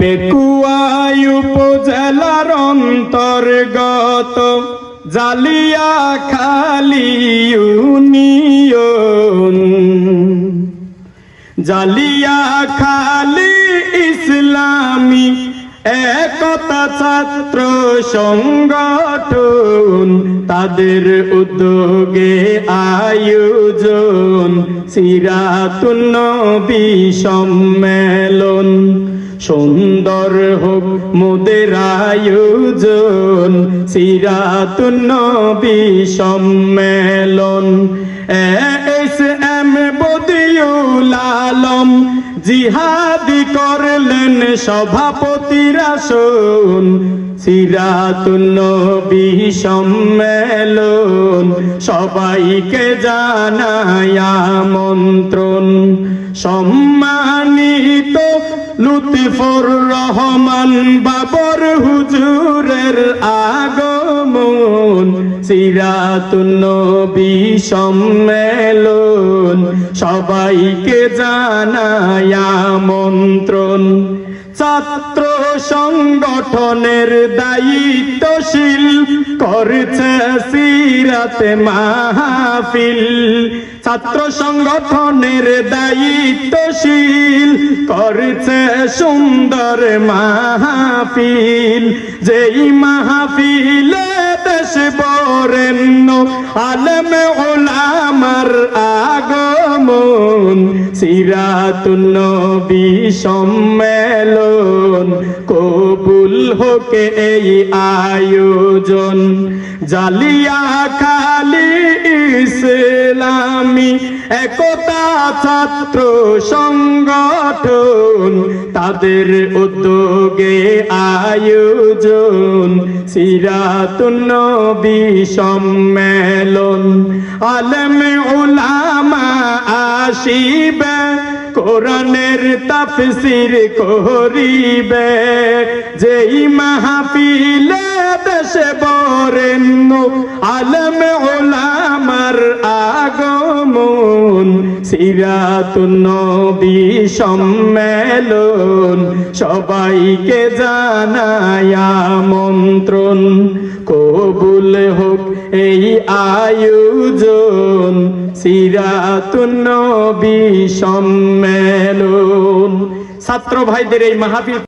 পেকুয়াই উপজেলার অন্তর্গত জালিয়া খালি ইউনিয়ন। জালিয়া খালি ইসলামী একতা ছাত্র সংগঠন, তাদের উদ্যোগে আয়োজন সিরাতুন্নবী সম্মেলন। সুন্দর হোক মোদের আয়োজন সিরাতুন্নবী সম্মেলন। এস এম বদিউল আলম জিহাদি করলেন সভাপতির আসন। সিরাতুন্নবী সম্মেলন, সবাইকে জানায় আমন্ত্রণ। সম্মানিত লুৎফর রহমান বাবর হুজুরের আগমন সিরাতুন্নবী সম্মেলন, সবাইকে জানায় আমন্ত্রণ। ছাত্র সংগঠনের দায়িত্বশীল করছে সিরাতে মাহফিল। ছাত্র সংগঠনের দায়িত্বশীল সুন্দর মাহফিল, যেই মাহফিলে দেশ বরেণ্য, আলম ওলামার আগমন সিরাতুন্নবী সম্মেলন, কবুল হোকে এই আয়োজন। জালিয়া খালি ইসলামী একতা ছাত্র সংগঠন তাদের উদ্যোগে আয়োজন। সিরাতুন্নবী সম্মেলন আলম উলামা আসিবে। কোরআনের তাফসির করিবে, যেই মাহফিলে দেশে বরেণ্য আলম ওলামার আগমন সিরাতুন্নবী সম্মেলন, সবাইকে জানায় আমন্ত্রণ। কবুল হোক এই আয়োজন। সিরাতুন্নবী সম্মেলন। ছাত্র ভাইদের এই মাহফিল